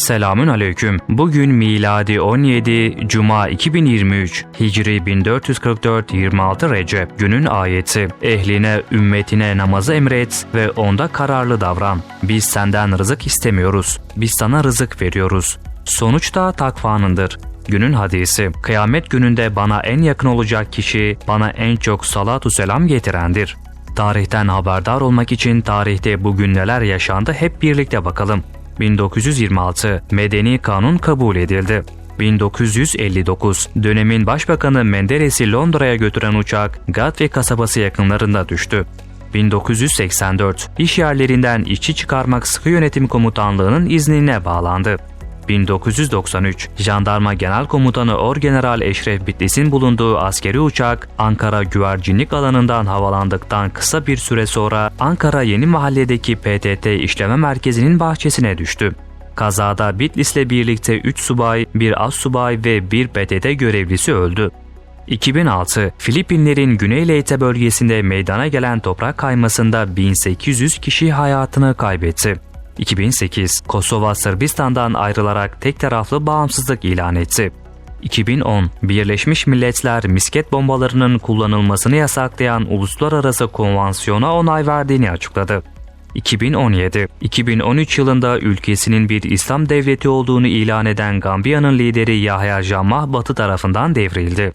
Selamün aleyküm. Bugün miladi 17 Cuma 2023 Hicri 1444 26 Recep günün ayeti. Ehline, ümmetine namazı emret ve onda kararlı davran. Biz senden rızık istemiyoruz. Biz sana rızık veriyoruz. Sonuçta takvanındır. Günün hadisi. Kıyamet gününde bana en yakın olacak kişi bana en çok salatu selam getirendir. Tarihten haberdar olmak için tarihte bugün neler yaşandı hep birlikte bakalım. 1926 Medeni Kanun kabul edildi. 1959 dönemin başbakanı Menderes'i Londra'ya götüren uçak Gatwick kasabası yakınlarında düştü. 1984 iş yerlerinden işçi çıkarmak sıkı yönetim komutanlığının iznine bağlandı. 1993 Jandarma Genel Komutanı Orgeneral Eşref Bitlis'in bulunduğu askeri uçak Ankara güvercinlik alanından havalandıktan kısa bir süre sonra Ankara Yeni Mahalle'deki PTT işleme merkezinin bahçesine düştü. Kazada Bitlis'le birlikte 3 subay, 1 az subay ve 1 PTT görevlisi öldü. 2006 Filipinlerin Güney Leyte bölgesinde meydana gelen toprak kaymasında 1800 kişi hayatını kaybetti. 2008 Kosova Sırbistan'dan ayrılarak tek taraflı bağımsızlık ilan etti. 2010 Birleşmiş Milletler misket bombalarının kullanılmasını yasaklayan uluslararası konvansiyona onay verdiğini açıkladı. 2017 2013 yılında ülkesinin bir İslam devleti olduğunu ilan eden Gambiya'nın lideri Yahya Jammeh Batı tarafından devrildi.